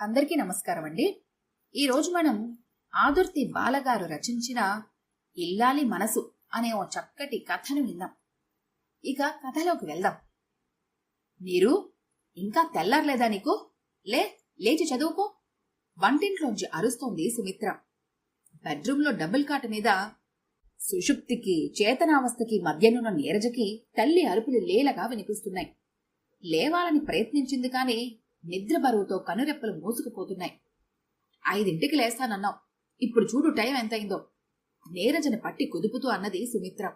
అందరికీ నమస్కారం అండి ఈరోజు మనం ఆదుర్తి బాలగారు రచించిన ఇల్లాలి మనసు అనే ఓ చక్కటి కథను విందాం. ఇక కథలోకి వెళ్దాం. మీరు ఇంకా తెల్లారలేదా నీకు? లే లేచి చదువుకో. వంటింట్లోంచి అరుస్తోంది సుమిత్ర. బెడ్రూంలో డబుల్ కాట్ మీద సుషుప్తికి చేతనావస్థకి మధ్యనున్న నీరజకి తల్లి అరుపులు లేలగా వినిపిస్తున్నాయి. లేవాలని ప్రయత్నించింది కానీ నిద్ర బరువుతో కనురెప్పలు మూసుకుపోతున్నాయి. ఐదింటికి లేస్తానన్నావు. ఇప్పుడు చూడు టైం ఎంతైందో నీరజని పట్టి కుదుపుతూ అన్నది సుమిత్ర.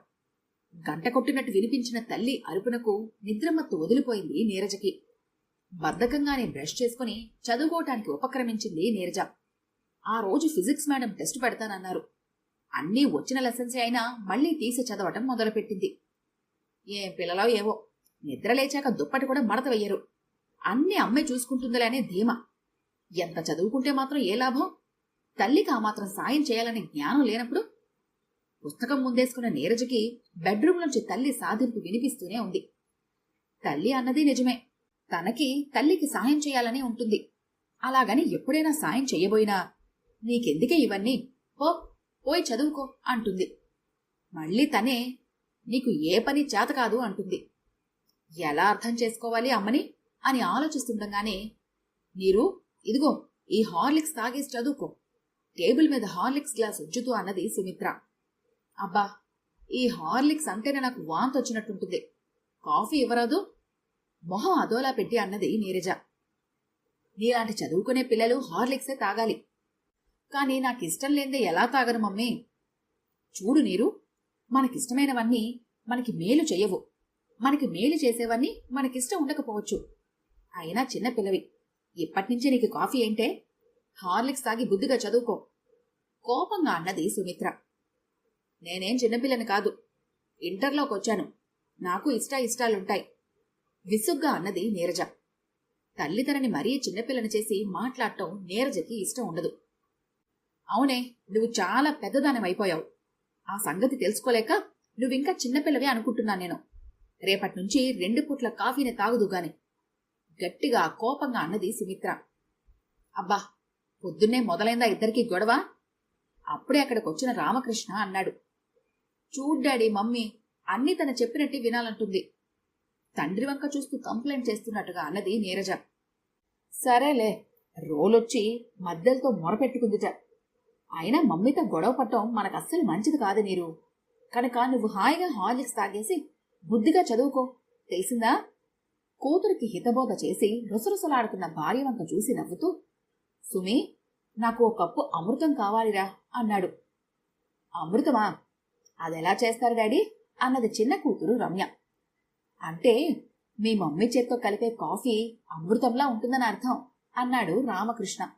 గంట కొట్టినట్టు వినిపించిన తల్లి అరుపునకు నిద్రమత్తు వదిలిపోయింది నీరజకి. బద్ధకంగానే బ్రష్ చేసుకుని చదువుకోవటానికి ఉపక్రమించింది నీరజ. ఆ రోజు ఫిజిక్స్ మేడం టెస్ట్ పెడతానన్నారు. అన్నీ వచ్చిన లెసన్సే అయినా మళ్ళీ తీసి చదవటం మొదలుపెట్టింది. ఏం పిల్లలో ఏవో. నిద్ర లేచాక దుప్పటి కూడా మడత వెయ్యరు అన్ని అమ్మే చూసుకుంటుందిలే అనే ధీమా. ఎంత చదువుకుంటే మాత్రం ఏ లాభం? తల్లికి ఆ మాత్రం సాయం చేయాలనే జ్ఞానం లేనప్పుడు పుస్తకం ముందేసుకున్న నీరజకి బెడ్రూమ్ నుంచి తల్లి సాధింపు వినిపిస్తూనే ఉంది. తల్లి అన్నది నిజమే. తనకి తల్లికి సాయం చేయాలని ఉంటుంది. అలాగని ఎప్పుడైనా సాయం చెయ్యబోయినా నీకెందుకే ఇవన్నీ? పో పోయి చదువుకో అంటుంది. మళ్ళీ తనే నీకు ఏ పని చేత కాదు అంటుంది. ఎలా అర్థం చేసుకోవాలి అమ్మని? అని ఆలోచిస్తుండగానే నీరు ఇదిగో ఈ హార్లిక్స్ తాగేసి చదువుకో. టేబుల్ మీద హార్లిక్స్ గ్లాస్ ఉంచుతూ అన్నది సుమిత్ర. అబ్బా ఈ హార్లిక్స్ అంటేనే నాకు వాంతి వచ్చినట్టుంటుంది. కాఫీ ఇవ్వరాదు? మొహం అదోలా పెట్టి అన్నది నీరజ. నీలాంటి చదువుకునే పిల్లలు హార్లిక్సే తాగాలి. కానీ నాకు ఇష్టం లేదే ఎలా తాగను మమ్మీ? చూడు నీరు మనకిష్టమైనవన్నీ మనకి మేలు చేయవు మనకి మేలు చేసేవన్నీ మనకిష్టం ఉండకపోవచ్చు. అయినా చిన్న పిల్లవి. ఇప్పటినుంచి నీకు కాఫీ ఏంటే? హార్లిక్స్ తాగి బుద్ధిగా చదువుకో. కోపంగా అన్నది సుమిత్ర. నేనేం చిన్నపిల్లని కాదు. ఇంటర్లోకి వచ్చాను నాకు ఇష్ట ఇష్టాలుంటాయి విసుగ్గా అన్నది నీరజ. తల్లి తనని మరీ చిన్నపిల్లని చేసి మాట్లాడటం నీరజకి ఇష్టం ఉండదు. అవునే నువ్వు చాలా పెద్దదానమైపోయావు ఆ సంగతి తెలుసుకోలేక నువ్వింకా చిన్నపిల్లవే అనుకుంటున్నాను నేను. రేపటి నుంచి రెండు పుట్ల కాఫీని తాగుదు గాని గట్టిగా కోపంగా అన్నది సుమిత్ర. అబ్బా పొద్దున్నే మొదలైందా ఇద్దరికి గొడవ? అప్పుడే అక్కడికి వచ్చిన రామకృష్ణ అన్నాడు. చూడ్డాడీ మమ్మీ అన్నీ తన చెప్పినట్టు వినాలంటుంది. తండ్రి వంక చూస్తూ కంప్లైంట్ చేస్తున్నట్టుగా అన్నది నీరజ. సరేలే రోలొచ్చి మద్దెలతో మొరపెట్టుకుందిట. అయినా మమ్మీతో గొడవ పట్టడం మనకు అస్సలు మంచిది కాదు నీరు. కనుక నువ్వు హాయిగా హార్లిక్స్ తాగేసి బుద్ధిగా చదువుకో. తెలిసిందా? కూతురికి హితబోధ చేసి రుసరుసలాడుతున్న భార్య వంక చూసి నవ్వుతూ సుమి నాకు ఓ కప్పు అమృతం కావాలిరా అన్నాడు. అమృతమా? అదెలా చేస్తారు డాడీ? అన్నది చిన్న కూతురు రమ్య. అంటే మీ మమ్మీ చేత్తో కలిపే కాఫీ అమృతంలా ఉంటుందని అర్థం అన్నాడు రామకృష్ణ.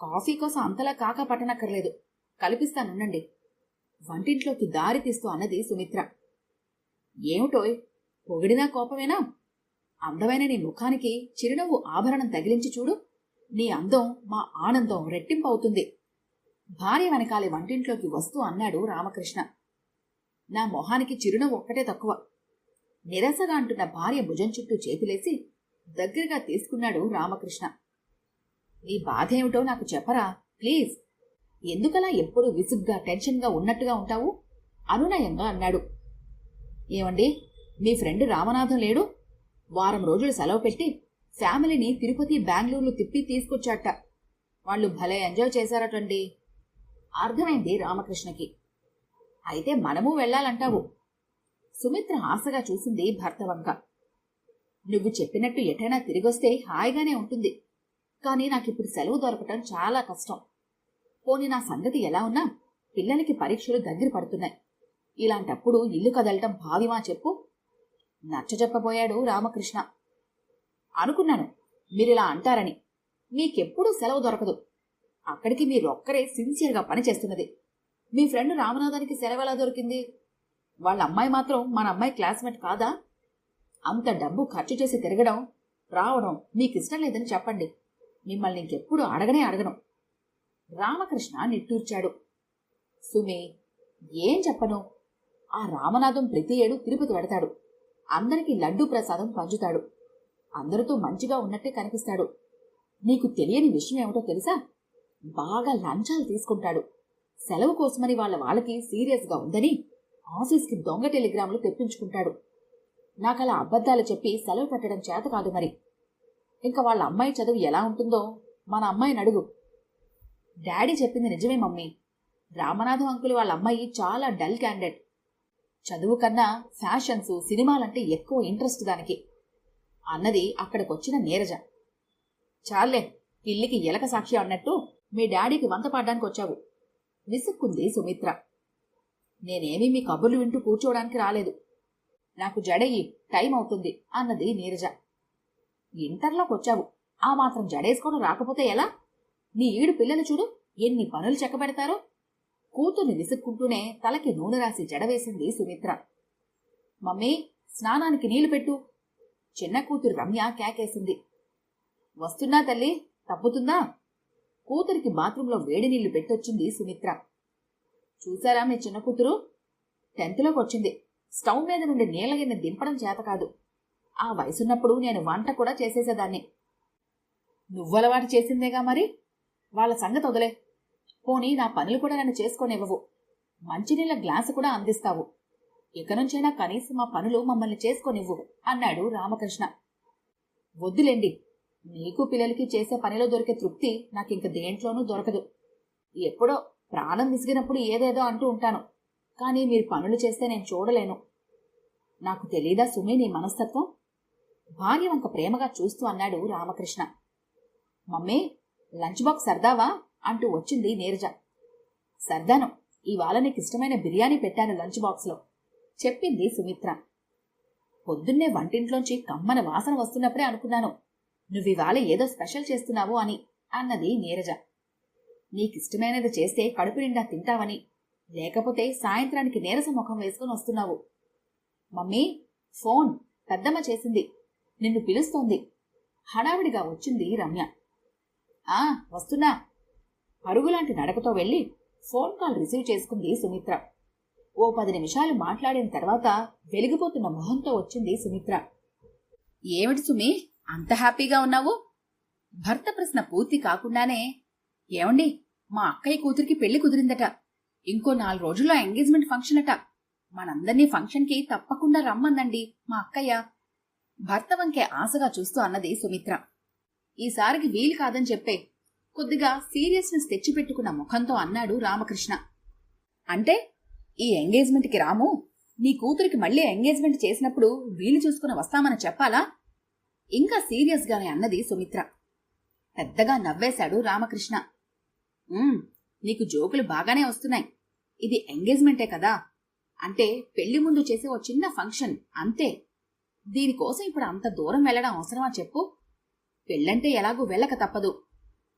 కాఫీ కోసం అంతలా కాక పట్టనక్కర్లేదు కల్పిస్తానుండండి. వంటింట్లోకి దారి తీస్తూ అన్నది సుమిత్ర. ఏమిటోయ్? పొగిడినా కోపమేనా? అందమైన నీ ముఖానికి చిరునవ్వు ఆభరణం తగిలించి చూడు. నీ అందం మా ఆనందం రెట్టింపవుతుంది. భార్య వెనకాలి వంటింట్లోకి వస్తూ అన్నాడు రామకృష్ణ. నా మొహానికి చిరునవ్వు ఒక్కటే తక్కువ. నిరసగా అంటున్న భార్య భుజం చుట్టూ చేతులేసి దగ్గరగా తీసుకున్నాడు రామకృష్ణ. నీ బాధ ఏమిటో నాకు చెప్పరా? ప్లీజ్. ఎందుకలా ఎప్పుడు విసుగ్గా టెన్షన్గా ఉన్నట్టుగా ఉంటావు? అనునయంగా అన్నాడు. ఏమండి? మీ ఫ్రెండ్ రామనాథం లేడు? వారం రోజులు సెలవు పెట్టి ఫ్యామిలీని తిరుపతి బెంగళూరులో తిప్పి తీసుకొచ్చాట. వాళ్ళు భలే ఎంజాయ్ చేశారటండి. అర్థమైంది రామకృష్ణకి. అయితే మనము వెళ్ళాలంటావు. సుమిత్ర ఆశగా చూసింది భర్త వంక నువ్వు చెప్పినట్టు ఎటైనా తిరిగొస్తే హాయిగానే ఉంటుంది. కానీ నాకిప్పుడు సెలవు దొరకటం చాలా కష్టం. పోనీ నా సంగతి ఎలా ఉన్నా పిల్లలకి పరీక్షలు దగ్గర పడుతున్నాయి. ఇలాంటప్పుడు ఇల్లు కదలటం భావ్యమా చెప్పు. నచ్చజెప్పబోయాడు రామకృష్ణ. అనుకున్నాను మీరిలా అంటారని. మీకెప్పుడూ సెలవు దొరకదు. అక్కడికి మీరొక్కరే సిన్సియర్గా పనిచేస్తున్నది మీ ఫ్రెండ్ రామనాథానికి సెలవు ఎలా దొరికింది? వాళ్ళ అమ్మాయి మాత్రం మన అమ్మాయి క్లాస్మేట్ కాదా? అంత డబ్బు ఖర్చు చేసి తిరగడం రావడం మీకు ఇష్టం లేదని చెప్పండి. మిమ్మల్ని ఇంకెప్పుడు అడగనే అడగను. రామకృష్ణ నిట్టూర్చాడు. సుమి ఏం చెప్పను? ఆ రామనాథం ప్రతి ఏడు తిరుపతి వెడతాడు. అందరికీ లడ్డూ ప్రసాదం పంచుతాడు. అందరితో మంచిగా ఉన్నట్టే కనిపిస్తాడు. నీకు తెలియని విషయం ఏమిటో తెలుసా? బాగా లంచాలు తీసుకుంటాడు. సెలవు కోసమని వాళ్ళ వాళ్ళకి సీరియస్గా ఉందని ఆఫీస్కి దొంగ టెలిగ్రాములు తెప్పించుకుంటాడు. నాకు అలా అబద్ధాలు చెప్పి సెలవు పెట్టడం చేత కాదు మరి. ఇంకా వాళ్ళ అమ్మాయి చదువు ఎలా ఉంటుందో మన అమ్మాయిని అడుగు. డాడీ చెప్పింది నిజమే మమ్మీ. రామనాథం అంకుల్ వాళ్ళ అమ్మాయి చాలా డల్ క్యాండిడేట్. చదువు కన్నా ఫ్యాషన్స్ సినిమాలంటే ఎక్కువ ఇంట్రెస్ట్ దానికి. అన్నది అక్కడికొచ్చిన నీరజ. చాలే పిల్లికి ఎలక సాక్షి అన్నట్టు మీ డాడీకి వంత పాడడానికి వచ్చావు విసుక్కుంది సుమిత్ర. నేనేమీ మీ కబుర్లు వింటూ కూర్చోవడానికి రాలేదు. నాకు జడయ్యి టైం అవుతుంది అన్నది నీరజ. ఇంటర్లోకి వచ్చావు ఆ మాత్రం జడేసుకోవడం రాకపోతే ఎలా? నీ ఈడు పిల్లలు చూడు ఎన్ని పనులు చెక్కబెడతారో. కూతుర్ని విసుక్కుంటూనే తలకి నూనె రాసి జడవేసింది సుమిత్ర. మమ్మీ స్నానానికి నీళ్ళు పెట్టు. చిన్న కూతురు రమ్య కేకేసింది. వస్తున్నా తల్లి తప్పుతుందా? కూతురికి బాత్రూంలో వేడి నీళ్ళు పెట్టొచ్చింది సుమిత్ర. చూసారా మీ చిన్న కూతురు? టెన్త్లోకి వచ్చింది. స్టవ్ మీద నుండి నీళ్ళ గిన్నె దింపడం చేత కాదు. ఆ వయసున్నప్పుడు నేను వంట కూడా చేసేసేదాన్ని. నువ్వలవాటు చేసిందేగా మరి? వాళ్ళ సంగతి వదిలే. పోనీ నా పనులు కూడా నన్ను చేసుకోనివ్వవు. మంచినీళ్ళ గ్లాసు కూడా అందిస్తావు. ఇక నుంచైనా కనీసం మా పనులు మమ్మల్ని చేసుకోనివ్వు అన్నాడు రామకృష్ణ. వద్దులేండి నీకు పిల్లలకి చేసే పనిలో దొరికే తృప్తి నాకింక దేంట్లోనూ దొరకదు. ఎప్పుడో ప్రాణం విసిగినప్పుడు ఏదేదో అంటూ ఉంటాను కానీ మీరు పనులు చేస్తే నేను చూడలేను. నాకు తెలీదా సుమి నీ మనస్తత్వం? భార్య వంక ప్రేమగా చూస్తూ అన్నాడు రామకృష్ణ. మమ్మీ లంచ్ బాక్స్ సర్దావా? అంటూ వచ్చింది నీరజ. సర్దాను ఇవాళ నీకు ఇష్టమైన బిర్యానీ పెట్టాను లంచ్ బాక్స్లో చెప్పింది సుమిత్ర. పొద్దున్నే వంటింట్లోంచి కమ్మన వాసన వస్తున్నప్పుడే అనుకున్నాను నువ్వివాళ ఏదో స్పెషల్ చేస్తున్నావు అని అన్నది నీరజ. నీకిష్టమైనది చేస్తే కడుపు నిండా తింటావని లేకపోతే సాయంత్రానికి నీరస ముఖం వేసుకుని వస్తున్నావు. మమ్మీ ఫోన్ పెద్దమ్మ చేసింది నిన్ను పిలుస్తోంది. హడావిడిగా వచ్చింది రమ్య. ఆ వస్తున్నా. పరుగులాంటి నడకతో వెళ్ళి ఫోన్ కాల్ రిసీవ్ చేసుకుంది సుమిత్ర. ఓ పది నిమిషాలు మాట్లాడిన తర్వాత వెలిగిపోతున్న మొహంతో వచ్చింది సుమిత్ర. ఏమిటి సుమి అంత హ్యాపీగా ఉన్నావు? భర్త ప్రశ్న పూర్తి కాకుండానే ఏమండి మా అక్కయ్య కూతురికి పెళ్ళి కుదిరిందట. ఇంకో నాలుగు రోజుల్లో ఎంగేజ్మెంట్ ఫంక్షన్ అట. మనందర్నీ ఫంక్షన్కి తప్పకుండా రమ్మందండి మా అక్కయ్య. భర్త వంకే ఆశగా చూస్తూ అన్నది సుమిత్ర. ఈసారికి వీలు కాదని చెప్పే కొద్దిగా సీరియస్నెస్ తెచ్చిపెట్టుకున్న ముఖంతో అన్నాడు రామకృష్ణ. అంటే ఈ ఎంగేజ్మెంట్కి రాము? నీ కూతురికి మళ్ళీ ఎంగేజ్మెంట్ చేసినప్పుడు వీలు చూసుకుని వస్తామని చెప్పాలా? ఇంకా సీరియస్గానే అన్నది సుమిత్ర. పెద్దగా నవ్వేశాడు రామకృష్ణ. నీకు జోకులు బాగానే వస్తున్నాయి. ఇది ఎంగేజ్మెంటే కదా? అంటే పెళ్ళి ముందు చేసే ఓ చిన్న ఫంక్షన్ అంతే. దీనికోసం ఇప్పుడు అంత దూరం వెళ్ళడం అవసరమా చెప్పు? పెళ్ళంటే ఎలాగూ వెళ్ళక తప్పదు.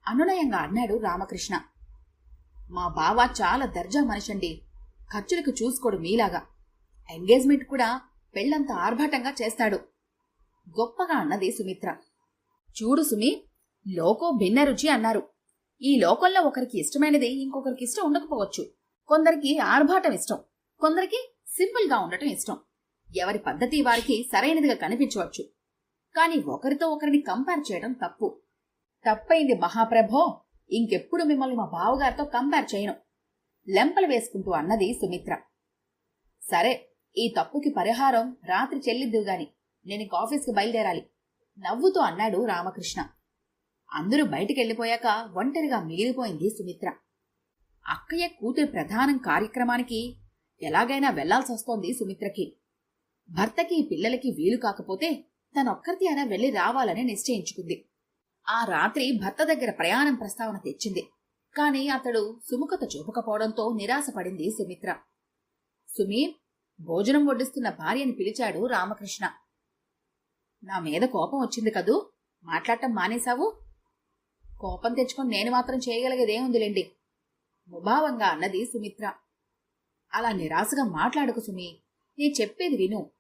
అనునయంగా అన్నాడు రామకృష్ణ. మా బావ చాలా దర్జా మనిషండి. ఖర్చులకు చూసుకోడు మీలాగా. ఎంగేజ్మెంట్ కూడా పెళ్ళంత ఆర్భాటంగా చేస్తాడు. గొప్పగా అన్నది సుమిత్ర. చూడు సుమి లోకో భిన్న రుచి అన్నారు. ఈ లోకంలో ఒకరికి ఇష్టమైనది ఇంకొకరికి ఇష్టం ఉండకపోవచ్చు. కొందరికి ఆర్భాటం ఇష్టం కొందరికి సింపుల్గా ఉండటం ఇష్టం. ఎవరి పద్ధతి వారికి సరైనదిగా కనిపించవచ్చు. కానీ ఒకరితో ఒకరిని కంపేర్ చేయడం తప్పు. తప్పైంది మహాప్రభో. ఇంకెప్పుడు మిమ్మల్ని మా బావగారితో కంపేర్ చేయను. లెంపలు వేసుకుంటూ అన్నది సుమిత్ర. సరే ఈ తప్పుకి పరిహారం రాత్రి చెల్లిద్దు గాని. నేను ఇంక ఆఫీస్కి బయలుదేరాలి. నవ్వుతూ అన్నాడు రామకృష్ణ. అందరూ బయటికెళ్ళిపోయాక ఒంటరిగా మిగిలిపోయింది సుమిత్ర. అక్కయ్య కూతురి ప్రధానం కార్యక్రమానికి ఎలాగైనా వెళ్ళాల్సి వస్తోంది సుమిత్రకి. భర్తకి పిల్లలకి వీలు కాకపోతే తనొక్కరితి అయినా వెళ్ళి రావాలని నిశ్చయించుకుంది. ఆ రాత్రి భర్త దగ్గర ప్రయాణం ప్రస్తావన తెచ్చింది. కాని అతడు సుముఖత చూపకపోవడంతో నిరాశపడింది సుమిత్ర. సుమీ భోజనం వడ్డిస్తున్న భార్యని పిలిచాడు రామకృష్ణ. నా మీద కోపం వచ్చింది కదూ? మాట్లాడటం మానేశావు? కోపం తెచ్చుకొని నేను మాత్రం చేయగలిగేదేముందిలేండి ముభావంగా అన్నది సుమిత్ర. అలా నిరాశగా మాట్లాడకు సుమి. నీ చెప్పేది విను.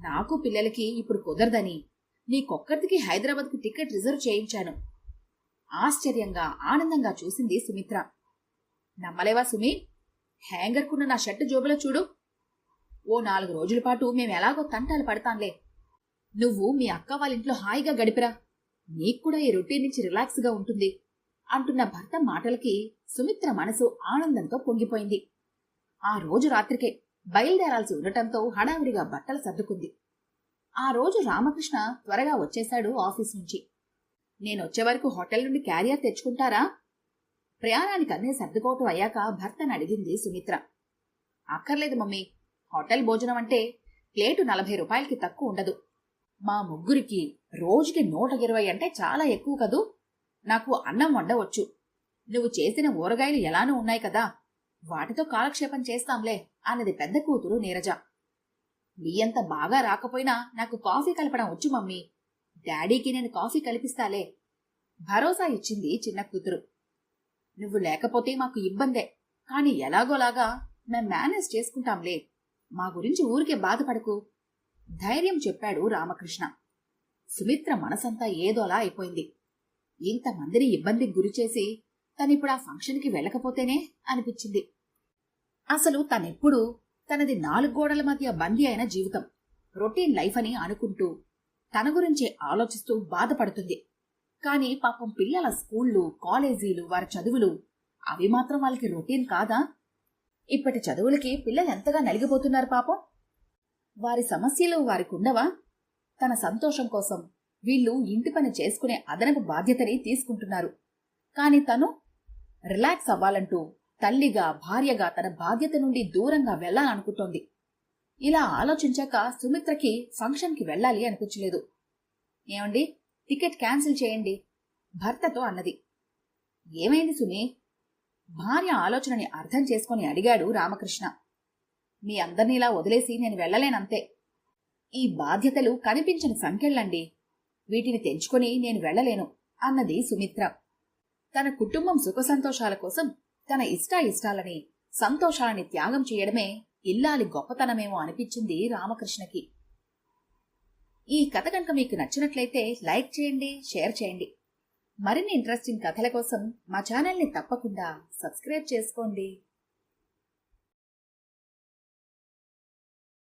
నాకు పిల్లలకి ఇప్పుడు కుదరదని. నీకొక్కరికి హైదరాబాద్కి టికెట్ రిజర్వ్ చేయించాను. ఆశ్చర్యంగా ఆనందంగా చూసింది సుమిత్ర. నమ్మలేవా సుమి? హ్యాంగర్కున్న నా షర్టు జోబులో చూడు. ఓ నాలుగు రోజుల పాటు మేము ఎలాగో తంటాలు పడతాంలే. నువ్వు మీ అక్క వాళ్ళ ఇంట్లో హాయిగా గడిపిరా. నీకు కూడా ఈ రొటీన్ నుంచి రిలాక్స్గా ఉంటుంది. అంటున్న భర్త మాటలకి సుమిత్ర మనసు ఆనందంతో పొంగిపోయింది. ఆ రోజు రాత్రికే బయలుదేరాల్సి ఉండటంతో హడావిడిగా బట్టలు సర్దుకుంది. ఆ రోజు రామకృష్ణ త్వరగా వచ్చేశాడు ఆఫీస్ నుంచి. నేనొచ్చే వరకు హోటల్ నుండి క్యారియర్ తెచ్చుకుంటారా? ప్రయాణానికి అన్నీ సర్దుకోవటం అయ్యాక భర్తను అడిగింది సుమిత్ర. అక్కర్లేదు మమ్మీ హోటల్ భోజనం అంటే ప్లేటు నలభై రూపాయలకి తక్కువ ఉండదు. మా ముగ్గురికి రోజుకి నూట ఇరవై అంటే చాలా ఎక్కువ కదూ? నాకు అన్నం వండవచ్చు. నువ్వు చేసిన ఊరగాయలు ఎలానూ ఉన్నాయి కదా. వాటితో కాలక్షేపం చేస్తాంలే అన్నది పెద్ద కూతురు నీరజ. నీయంత బాగా రాకపోయినా నాకు కాఫీ కలపడం వచ్చు మమ్మీ. డాడీకి నేను కాఫీ కలిపిస్తాలే. భరోసా ఇచ్చింది చిన్న కూతురు. నువ్వు లేకపోతే మాకు ఇబ్బందే. కాని ఎలాగోలాగా మేం మేనేజ్ చేసుకుంటాంలే. మా గురించి ఊరికే బాధపడకు. ధైర్యం చెప్పాడు రామకృష్ణ. సుమిత్ర మనసంతా ఏదోలా అయిపోయింది. ఇంతమందిని ఇబ్బందికి గురిచేసి తనిప్పుడు ఆ ఫంక్షన్కి వెళ్ళకపోతేనే అనిపించింది. అసలు తనెప్పుడు తనది నాలుగు గోడల మధ్య బందీ అయిన జీవితం. రొటీన్ లైఫ్ అని అనుకుంటూ తన గురించే ఆలోచిస్తూ బాధపడుతుంది. కానీ పాపం పిల్లల స్కూళ్ళు కాలేజీలు వారి చదువులు అవి మాత్రం వాళ్ళకి రొటీన్ కాదా? ఇప్పటి చదువులకి పిల్లలు ఎంతగా నలిగిపోతున్నారు పాపం? వారి సమస్యలు వారికి ఉండవా తన సంతోషం కోసం వీళ్ళు ఇంటి పని చేసుకునే అదనపు బాధ్యతని తీసుకుంటున్నారు. కాని తను రిలాక్స్ అవ్వాలంటూ తల్లిగా భార్యగా తన బాధ్యత నుండి దూరంగా వెళ్ళాలనుకుంటోంది ఇలా ఆలోచించాక సుమిత్రకి ఫంక్షన్కి వెళ్ళాలి అనిపించలేదు. ఏమండి? టికెట్ క్యాన్సిల్ చేయండి. భర్తతో అన్నది. ఏమైంది సుమి భార్య ఆలోచనని అర్థం చేసుకుని అడిగాడు రామకృష్ణ. మీ అందరినీలా వదిలేసి నేను వెళ్ళలేనంతే. ఈ బాధ్యతలు కనిపించని సంఖ్యలండి. వీటిని తెంచుకొని నేను వెళ్ళలేను అన్నది సుమిత్ర. తన కుటుంబం సుఖ సంతోషాల కోసం తన ఇష్టాయిష్టాలని సంతోషాలని త్యాగం చేయడమే ఇల్లాలి గొప్పతనమేమో అనిపించింది రామకృష్ణకి. ఈ కథ కనుక మీకు నచ్చినట్లయితే లైక్ చేయండి షేర్ చేయండి. మరిన్ని ఇంట్రెస్టింగ్ కథల కోసం మా ఛానల్ని తప్పకుండా సబ్స్క్రైబ్ చేసుకోండి.